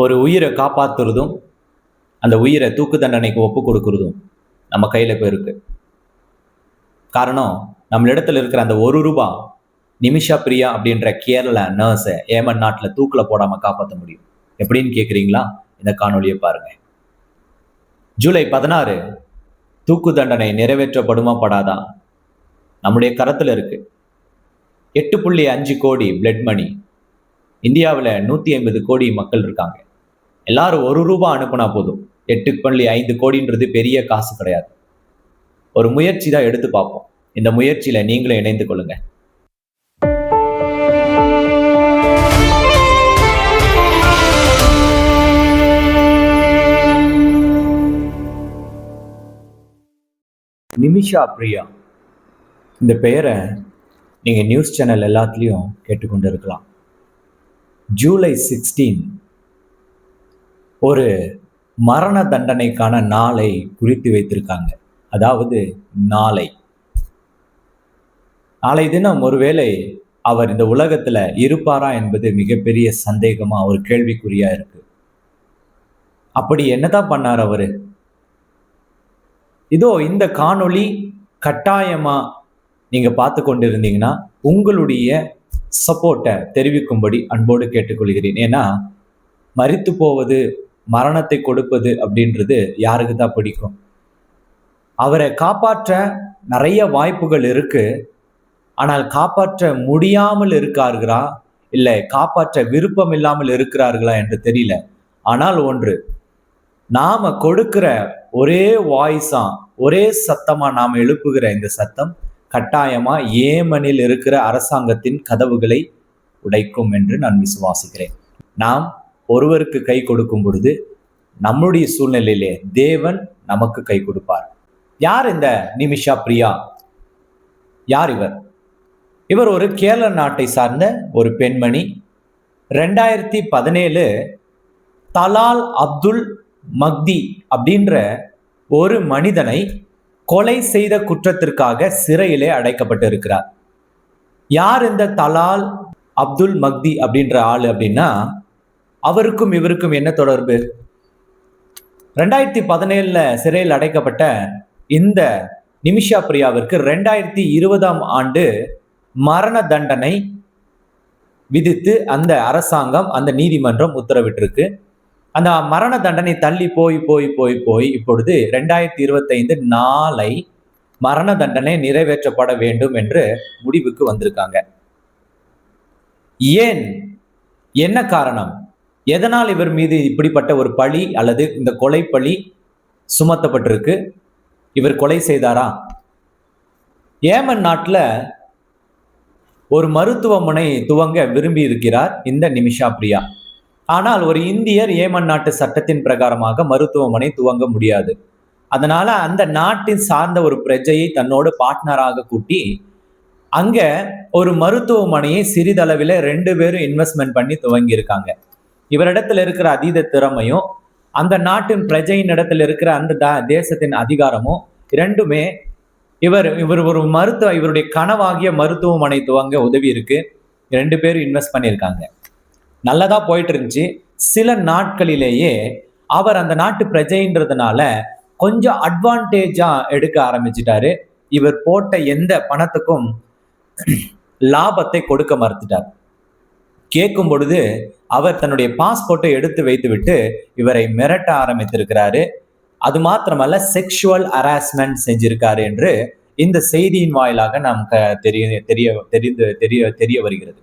ஒரு உயிரை காப்பாத்துறதும் அந்த உயிரை தூக்கு தண்டனைக்கு ஒப்பு கொடுக்கறதும் நம்ம கையில் போயிருக்கு காரணம் நம்மளிடத்துல இருக்கிற அந்த ஒரு ரூபா நிமிஷா பிரியா அப்படின்ற கேரள நர்ஸை ஏமன் நாட்டில் தூக்கில் போடாமல் காப்பாற்ற முடியும். எப்படின்னு கேட்குறீங்களா இந்த காணொலியை பாருங்க. ஜூலை பதினாறு தூக்கு தண்டனை நிறைவேற்றப்படுமா படாதா? நம்முடைய கரத்தில் இருக்கு. எட்டு புள்ளி அஞ்சு கோடி பிளட் மணி இந்தியாவில் நூற்றி ஐம்பது கோடி மக்கள் இருக்காங்க. எல்லாரும் ஒரு ரூபா அனுப்புனா போதும். எட்டு புள்ளி ஐந்து கோடின்றது பெரிய காசு கிடையாது. ஒரு முயற்சி தான் எடுத்து பார்ப்போம். இந்த முயற்சியில நீங்களும் இணைந்து கொள்ளுங்க. நிமிஷா பிரியா. இந்த பெயரை நீங்கள் நியூஸ் சேனல் எல்லாத்துலேயும் கேட்டுக்கொண்டு இருக்கலாம் ஜூலை சிக்ஸ்டீன் ஒரு மரண தண்டனைக்கான நாளை குறித்து வைத்திருக்காங்க. அதாவது நாளை. நாளை தினம் ஒருவேளை அவர் இந்த உலகத்துல இருப்பாரா என்பது மிகப்பெரிய சந்தேகமா ஒரு கேள்விக்குறியா இருக்கு. அப்படி என்னதான் பண்ணார் அவரு? இதோ இந்த காணொளி கட்டாயமா நீங்க பார்த்து கொண்டிருந்தீங்கன்னா உங்களுடைய சப்போர்ட்டை தெரிவிக்கும்படி அன்போடு கேட்டுக்கொள்கிறேன். ஏன்னா மறித்து போவது மரணத்தை கொடுப்பது அப்படின்றது யாருக்கு தான் பிடிக்கும்? அவரை காப்பாற்ற நிறைய வாய்ப்புகள் இருக்கு. ஆனால் காப்பாற்ற முடியாமல் இருக்கார்களா? இல்லை காப்பாற்ற விருப்பம் இல்லாமல் இருக்கிறார்களா என்று தெரியல. ஆனால் ஒன்று நாம கொடுக்கிற ஒரே வாய்ஸா ஒரே சத்தமா நாம் எழுப்புகிற இந்த சத்தம் கட்டாயமா ஏமனில் இருக்கிற அரசாங்கத்தின் கதவுகளை உடைக்கும் என்று நான் விசுவாசிக்கிறேன். நாம் ஒருவருக்கு கை கொடுக்கும் பொழுது நம்முடைய சூழ்நிலையிலே தேவன் நமக்கு கை கொடுப்பார். யார் இந்த நிமிஷா பிரியா? யார் இவர்? இவர் ஒரு கேரள நாட்டை சார்ந்த ஒரு பெண்மணி. ரெண்டாயிரத்தி பதினேழு தலால் அப்துல் மக்தி அப்படின்ற ஒரு மனிதனை கொலை செய்த குற்றத்திற்காக சிறையிலே அடைக்கப்பட்டிருக்கிறார். யார் இந்த தலால் அப்துல் மக்தி அப்படின்ற ஆள் அப்படின்னா அவருக்கும் இவருக்கும் என்ன தொடர்பு? ரெண்டாயிரத்தி பதினேழுல சிறையில் அடைக்கப்பட்ட இந்த நிமிஷா பிரியாவிற்கு ரெண்டாயிரத்தி இருபதாம் ஆண்டு மரண தண்டனை விதித்து அந்த அரசாங்கம் அந்த நீதிமன்றம் உத்தரவிட்டிருக்கு. அந்த மரண தண்டனை தள்ளி போய் போய் போய் போய் இப்பொழுது ரெண்டாயிரத்தி இருபத்தைந்து நாளை மரண தண்டனை நிறைவேற்றப்பட வேண்டும் என்று முடிவுக்கு வந்திருக்காங்க. ஏன்? என்ன காரணம்? எதனால் இவர் மீது இப்படிப்பட்ட ஒரு பழி அல்லது இந்த கொலை பழி சுமத்தப்பட்டிருக்கு? இவர் கொலை செய்தாரா? ஏமன் நாட்டில் ஒரு மருத்துவமனை துவங்க விரும்பி இருக்கிறார் இந்த நிமிஷா பிரியா. ஆனால் ஒரு இந்தியர் ஏமன் நாட்டு சட்டத்தின் பிரகாரமாக மருத்துவமனை துவங்க முடியாது. அதனால அந்த நாட்டின் சார்ந்த ஒரு பிரஜையை தன்னோட பார்ட்னராக கூட்டி அங்க ஒரு மருத்துவமனையை சிறிதளவில் ரெண்டு பேரும் இன்வெஸ்ட்மெண்ட் பண்ணி துவங்கியிருக்காங்க. இவரிடத்துல இருக்கிற அதீத திறமையும் அந்த நாட்டின் பிரஜையின் இடத்துல இருக்கிற அந்த த- தேசத்தின் அதிகாரமும் இரண்டுமே இவர் இவர் ஒரு மருத்துவ இவருடைய கனவாகிய மருத்துவமனை துவங்க உதவி இருக்கு. ரெண்டு பேரும் இன்வெஸ்ட் பண்ணியிருக்காங்க. நல்லதா போயிட்டு இருந்துச்சு சில நாட்களிலேயே அவர் அந்த நாட்டு பிரஜைன்றதுனால கொஞ்சம் அட்வான்டேஜா எடுக்க ஆரம்பிச்சிட்டாரு. இவர் போட்ட எந்த பணத்துக்கும் லாபத்தை கொடுக்க மறுத்துட்டார். கேட்கும் பொழுது அவர் தன்னுடைய பாஸ்போர்ட்டை எடுத்து வைத்துவிட்டு இவரை மிரட்ட ஆரம்பித்திருக்கிறாரு. அது மாத்திரமல்ல செக்ஷுவல் ஹராஸ்மெண்ட் செஞ்சிருக்காரு என்று இந்த செய்தியின் வாயிலாக நமக்கு தெரிய தெரிய தெரிந்து தெரிய தெரிய வருகிறது.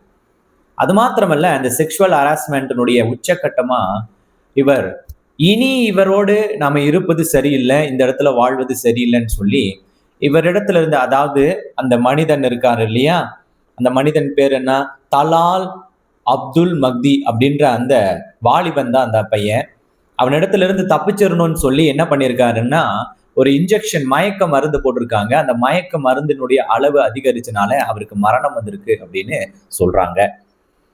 அது மாத்திரமல்ல அந்த செக்ஷுவல் ஹராஸ்மெண்ட்டினுடைய உச்சக்கட்டமா இவர் இனி இவரோடு நாம இருப்பது சரியில்லை இந்த இடத்துல வாழ்வது சரியில்லைன்னு சொல்லி இவரிடத்துல இருந்து அதாவது அந்த மனிதன் இருக்காரு இல்லையா? அந்த மனிதன் பேர் என்ன? தலால் அப்துல் மக்தி அப்படின்ற அந்த வாலிபன் தான் அந்த பையன். அவனிடத்துல இருந்து தப்பிச்சிடணும்னு சொல்லி என்ன பண்ணியிருக்காருன்னா ஒரு இன்ஜெக்ஷன் மயக்க மருந்து போட்டிருக்காங்க. அந்த மயக்க மருந்தினுடைய அளவு அதிகரிச்சனால அவருக்கு மரணம் வந்திருக்கு அப்படின்னு சொல்றாங்க.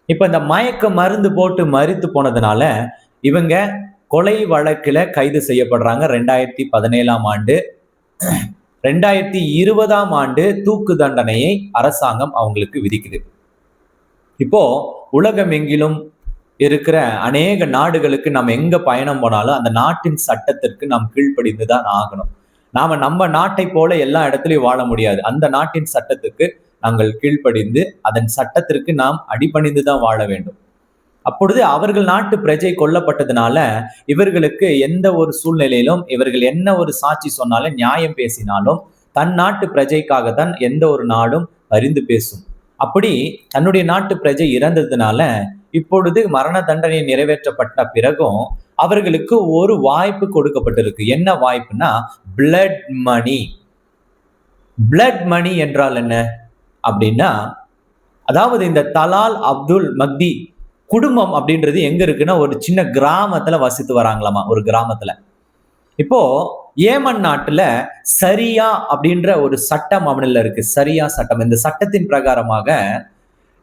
இப்ப இந்த மயக்க மருந்து போட்டு மறித்து போனதுனால இவங்க கொலை வழக்குல கைது செய்யப்படுறாங்க. ரெண்டாயிரத்தி பதினேழாம் ஆண்டு ரெண்டாயிரத்தி இருபதாம் ஆண்டு தூக்கு தண்டனையை அரசாங்கம் அவங்களுக்கு விதிக்குது. இப்போ உலகம் எங்கிலும் இருக்கிற அநேக நாடுகளுக்கு நாம் எங்க பயணம் போனாலும் அந்த நாட்டின் சட்டத்திற்கு நாம் கீழ்ப்படிந்து தான் ஆகணும். நாம நம்ம நாட்டை போல எல்லா இடத்துலையும் வாழ முடியாது. அந்த நாட்டின் சட்டத்துக்கு நாங்கள் கீழ்ப்படிந்து அதன் சட்டத்திற்கு நாம் அடிபணிந்து தான் வாழ வேண்டும். அப்பொழுது அவர்கள் நாட்டு பிரஜை கொல்லப்பட்டதுனால இவர்களுக்கு எந்த ஒரு சூழ்நிலையிலும் இவர்கள் என்ன ஒரு சாட்சி சொன்னாலும் நியாயம் பேசினாலும் தன் நாட்டு பிரஜைக்காக தான் எந்த ஒரு நாடும் அறிந்து பேசும். அப்படி தன்னுடைய நாட்டு பிரஜை இறந்ததுனால இப்பொழுது மரண தண்டனை நிறைவேற்றப்பட்ட பிறகும் அவர்களுக்கு ஒரு வாய்ப்பு கொடுக்கப்பட்டிருக்கு. என்ன வாய்ப்புனா பிளட் மணி பிளட் மணி என்றால் என்ன? அப்படின்னா அதாவது இந்த தலால் அப்துல் மக்தி குடும்பம் அப்படின்றது எங்க இருக்குன்னா ஒரு சின்ன கிராமத்துல வசித்து வராங்களாமா? ஒரு கிராமத்துல. இப்போ ஏமன் நாட்டுல சரியா அப்படின்ற ஒரு சட்டம் அவனில் இருக்கு. சரியா சட்டம். இந்த சட்டத்தின் பிரகாரமாக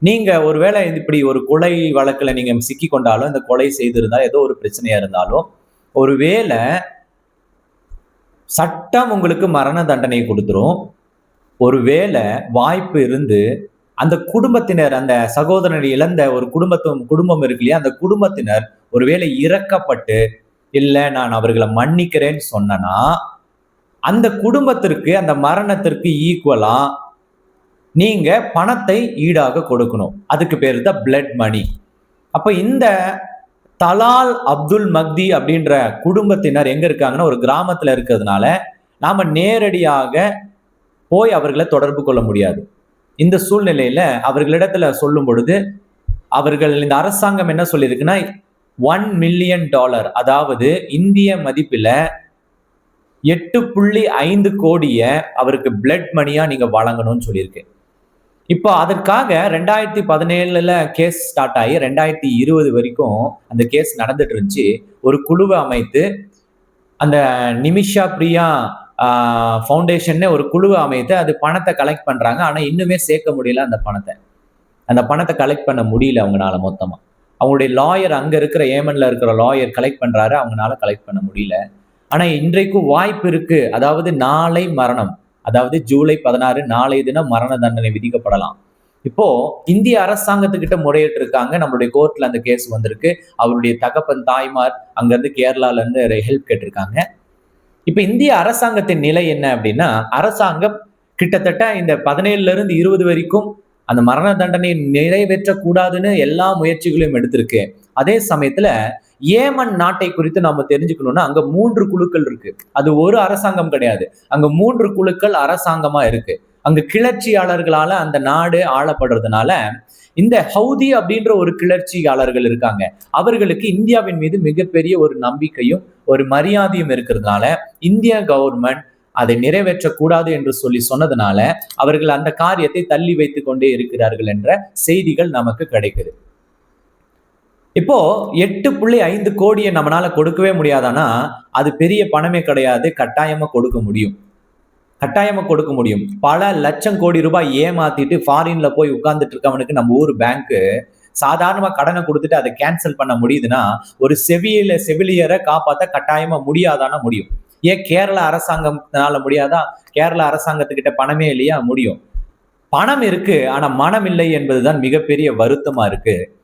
நீங்க ஒருவேளை இப்படி ஒரு கொலை வழக்குல நீங்க சிக்கி கொண்டாலும் இந்த கொலை செய்திருந்தா ஏதோ ஒரு பிரச்சனையா இருந்தாலும் ஒருவேளை சட்டம் உங்களுக்கு மரண தண்டனை கொடுத்துரும். ஒருவேளை வாய்ப்பு இருந்து அந்த குடும்பத்தினர் அந்த சகோதரனை இழந்த ஒரு குடும்பத்தும் குடும்பம் இருக்கு இல்லையா? அந்த குடும்பத்தினர் ஒருவேளை இறக்கப்பட்டு இல்லை நான் அவர்களை மன்னிக்கிறேன்னு சொன்னனா அந்த குடும்பத்திற்கு அந்த மரணத்திற்கு ஈக்குவலா நீங்க பணத்தை ஈடாக கொடுக்கணும். அதுக்கு பேர் தான் பிளட் மணி அப்ப இந்த தலால் அப்துல் மக்தி அப்படின்ற குடும்பத்தினர் எங்க இருக்காங்கன்னா ஒரு கிராமத்துல இருக்கிறதுனால நாம நேரடியாக போய் அவர்களை தொடர்பு கொள்ள முடியாது. இந்த சூழ்நிலையில அவர்களிடத்துல சொல்லும் பொழுது அவர்கள் இந்த அரசாங்கம் என்ன சொல்லியிருக்குன்னா ஒன் மில்லியன் டாலர் அதாவது இந்திய மதிப்பில் எட்டு புள்ளி ஐந்து கோடியை அவருக்கு பிளட் மணியாக நீங்கள் வழங்கணும்னு சொல்லியிருக்கு. இப்போ அதற்காக ரெண்டாயிரத்தி பதினேழுல கேஸ் ஸ்டார்ட் ஆகி ரெண்டாயிரத்தி இருபது வரைக்கும் அந்த கேஸ் நடந்துட்டு இருந்துச்சு. ஒரு குழுவை அமைத்து அந்த நிமிஷா பிரியா ஃபவுண்டேஷன்னு ஒரு குழுவை அமைத்து அது பணத்தை கலெக்ட் பண்ணுறாங்க ஆனால் இன்னுமே சேர்க்க முடியல அந்த பணத்தை. அந்த பணத்தை கலெக்ட் பண்ண முடியல அவங்களால மொத்தமாக அவங்களுடைய லாயர் அங்க இருக்கிற ஏமன்ல இருக்கிற லாயர் கலெக்ட் பண்றாரு அவங்களால கலெக்ட் பண்ண முடியல. ஆனா இன்றைக்கும் வாய்ப்பு இருக்கு. அதாவது நாளை மரணம். அதாவது ஜூலை பதினாறு நாளை தினம் மரண தண்டனை விதிக்கப்படலாம். இப்போ இந்திய அரசாங்கத்துக்கிட்ட முறையிட்டு இருக்காங்க நம்மளுடைய கோர்ட்ல அந்த கேஸ் வந்திருக்கு. அவருடைய தகப்பன் தாய்மார் அங்கேருந்து கேரளால இருந்து ஹெல்ப் கேட்டிருக்காங்க. இப்ப இந்திய அரசாங்கத்தின் நிலை என்ன அப்படின்னா அரசாங்கம் கிட்டத்தட்ட இந்த பதினேழுல இருந்து இருபது வரைக்கும் அந்த மரண தண்டனை நிறைவேற்றக்கூடாதுன்னு எல்லா முயற்சிகளையும் எடுத்திருக்கு. அதே சமயத்துல ஏமன் நாட்டை குறித்து நாம தெரிஞ்சுக்கணும்னா அங்க மூன்று குழுக்கள் இருக்கு. அது ஒரு அரசாங்கம் கிடையாது. அங்க மூன்று குழுக்கள் அரசாங்கமா இருக்கு. அங்க கிளர்ச்சியாளர்களால அந்த நாடு ஆளப்படுறதுனால இந்த ஹவுதி அப்படின்ற ஒரு கிளர்ச்சியாளர்கள் இருக்காங்க. அவர்களுக்கு இந்தியாவின் மீது மிகப்பெரிய ஒரு நம்பிக்கையும் ஒரு மரியாதையும் இருக்கிறதுனால இந்திய கவர்மெண்ட் அதை நிறைவேற்றக்கூடாது என்று சொல்லி சொன்னதுனால அவர்கள் அந்த காரியத்தை தள்ளி வைத்து கொண்டே இருக்கிறார்கள் என்ற செய்திகள் நமக்கு கிடைக்குது. இப்போ எட்டு புள்ளி ஐந்து கோடியை நம்மளால கொடுக்கவே முடியாதானா அது பெரிய பணமே கிடையாது. கட்டாயமா கொடுக்க முடியும். கட்டாயமா கொடுக்க முடியும். பல லட்சம் கோடி ரூபாய் ஏமாத்திட்டு ஃபாரின்ல போய் உட்கார்ந்துட்டு இருக்கவனுக்கு நம்ம ஊர் பேங்க்கு சாதாரணமா கடனை கொடுத்துட்டு அதை கேன்சல் பண்ண முடியுதுன்னா ஒரு செவியில செவிலியரை காப்பாற்ற கட்டாயமா முடியாதானா முடியும். ஏன் கேரள அரசாங்கம்னால முடியாதா? கேரள அரசாங்கத்துக்கிட்ட பணமே இல்லையா? முடியும். பணம் இருக்கு ஆனா மனம் இல்லை என்பதுதான் மிகப்பெரிய வருத்தமா இருக்கு.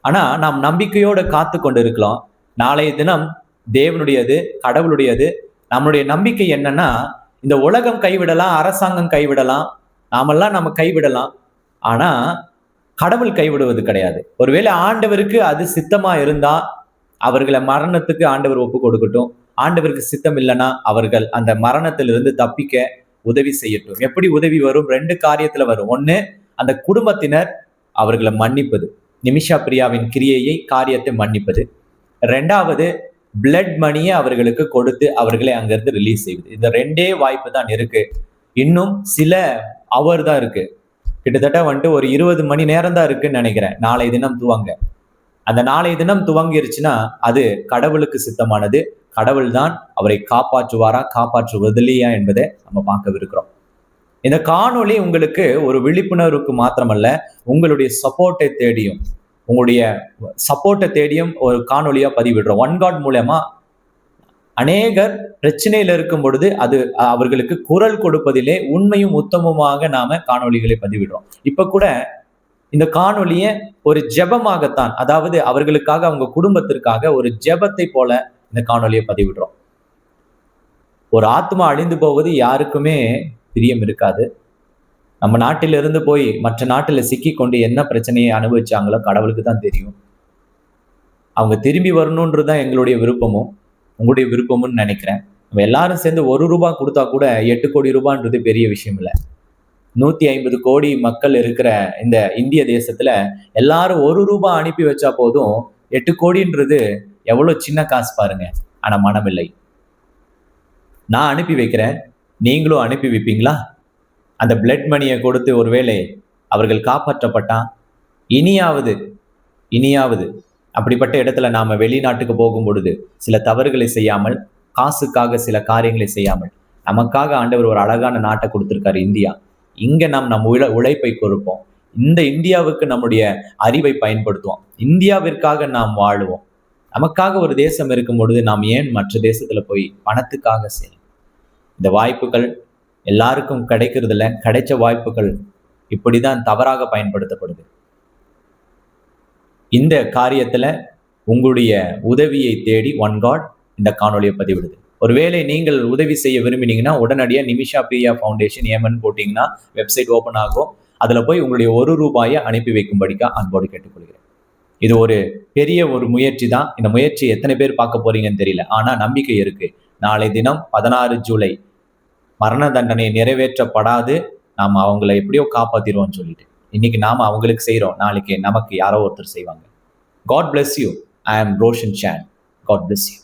ஆனா நாம் நம்பிக்கையோடு காத்து கொண்டு இருக்கலாம் நாளைய தினம் தேவனுடையது கடவுளுடையது. நம்மளுடைய நம்பிக்கை என்னன்னா இந்த உலகம் கைவிடலாம் அரசாங்கம் கைவிடலாம். நாமெல்லாம் நம்ம கைவிடலாம். ஆனா கடவுள் கைவிடுவது கிடையாது. ஒருவேளை ஆண்டவருக்கு அது சித்தமா இருந்தா அவர்களை மரணத்துக்கு ஆண்டவர் ஒப்பு கொடுக்கட்டும். ஆண்டவருக்கு சித்தம் இல்லைன்னா அவர்கள் அந்த மரணத்திலிருந்து தப்பிக்க உதவி செய்யட்டும். எப்படி உதவி வரும்? ரெண்டு காரியத்துல வரும். ஒண்ணு அந்த குடும்பத்தினர் அவர்களை மன்னிப்பது. நிமிஷா பிரியாவின் கிரியையை காரியத்தை மன்னிப்பது. ரெண்டாவது பிளட் மணியை அவர்களுக்கு கொடுத்து அவர்களை அங்கிருந்து ரிலீஸ் செய்வது. இந்த ரெண்டே வாய்ப்பு தான் இருக்கு. இன்னும் சில அவர் தான் இருக்கு. கிட்டத்தட்ட வந்துட்டு ஒரு இருபது மணி நேரம் தான் இருக்குன்னு நினைக்கிறேன். நாளை தினம் துவங்க. அந்த நாளை தினம் துவங்கிருச்சுன்னா அது கடவுளுக்கு சித்தமானது. கடவுள் தான் அவரை காப்பாற்றுவாரா காப்பாற்றுவதில்லையா என்பதை நம்ம பார்க்கவிருக்கிறோம் இந்த காணொளி உங்களுக்கு ஒரு விழிப்புணர்வுக்கு மாத்திரமல்ல உங்களுடைய சப்போர்ட்டை தேடியும் உங்களுடைய சப்போர்ட்டை தேடியும் ஒரு காணொலியா பதிவிடுறோம். ஒன் காட் மூலயமா அநேகர் பிரச்சனையில இருக்கும் பொழுது அது அவர்களுக்கு குரல் கொடுப்பதிலே உண்மையும் உத்தமமாக நாம காணொலிகளை பதிவிடுறோம். இப்ப கூட இந்த காணொலியை ஒரு ஜெபமாகத்தான் அதாவது அவர்களுக்காக அவங்க குடும்பத்திற்காக ஒரு ஜெபத்தை போல இந்த காணொளியை பதிவிடுறோம். ஒரு ஆத்மா அழிந்து போவது யாருக்குமே பிரியம் இருக்காது. நம்ம நாட்டிலிருந்து போய் மற்ற நாட்டில் சிக்கி கொண்டு என்ன பிரச்சனையை அனுபவிச்சாங்களோ கடவுளுக்கு தான் தெரியும். அவங்க திரும்பி வரணுன்றது தான் எங்களுடைய விருப்பமும். உங்களுடைய விருப்பமும்னு நினைக்கிறேன். நம்ம எல்லாரும் சேர்ந்து ஒரு ரூபா கொடுத்தா கூட எட்டு கோடி ரூபான்றது பெரிய விஷயம் இல்லை. நூற்றி ஐம்பது கோடி மக்கள் இருக்கிற இந்த இந்திய தேசத்தில் எல்லாரும் ஒரு ரூபாய் அனுப்பி வச்சா போதும் எட்டு கோடின்றது எவ்வளோ சின்ன காசு பாருங்க ஆனால் மனமில்லை நான் அனுப்பி வைக்கிறேன். நீங்களும் அனுப்பி வைப்பீங்களா? அந்த பிளட் மணியை கொடுத்து ஒருவேளை அவர்கள் காப்பாற்றப்பட்டான். இனியாவது இனியாவது அப்படிப்பட்ட இடத்துல நாம் வெளிநாட்டுக்கு போகும் பொழுது சில தவறுகளை செய்யாமல் காசுக்காக சில காரியங்களை செய்யாமல் நமக்காக ஆண்டவர் ஒரு அழகான நாட்டை கொடுத்துருக்காரு இந்தியா. இங்கே நாம் நம் உழ உழைப்பை கொடுப்போம். இந்த இந்தியாவுக்கு நம்முடைய அறிவை பயன்படுத்துவோம். இந்தியாவிற்காக நாம் வாழுவோம். நமக்காக ஒரு தேசம் இருக்கும் பொழுது நாம் ஏன் மற்ற தேசத்துல போய் பணத்துக்காக செய்யணும் இந்த வாய்ப்புகள் எல்லாருக்கும் கிடைக்கிறது கிடைச்ச வாய்ப்புகள் இப்படிதான் தவறாக பயன்படுத்தப்படுது. இந்த காரியத்துல உங்களுடைய உதவியை தேடி ஒன் காட் இந்த காணொலியை பதிவிடுது. ஒருவேளை நீங்கள் உதவி செய்ய விரும்பினீங்கன்னா உடனடியாக நிமிஷா பிரியா ஃபவுண்டேஷன் ஏமன் போட்டிங்கன்னா வெப்சைட் ஓப்பன் ஆகும். அதில் போய் உங்களுடைய ஒரு ரூபாயை அனுப்பி வைக்கும்படிக்கா அன்போடு கேட்டுக்கொள்கிறேன். இது ஒரு பெரிய ஒரு முயற்சி தான். இந்த முயற்சி எத்தனை பேர் பார்க்க போறீங்கன்னு தெரியல. ஆனா நம்பிக்கை இருக்கு. நாளை தினம் பதினாறு ஜூலை மரண தண்டனை நிறைவேற்றப்படாது. நாம் அவங்கள எப்படியோ காப்பாத்திடுவோம்னு சொல்லிட்டு. இன்னைக்கு நாம அவங்களுக்கு செய்கிறோம் நாளைக்கு நமக்கு யாரோ ஒருத்தர் செய்வாங்க. God bless you I am Roshan Sen God bless you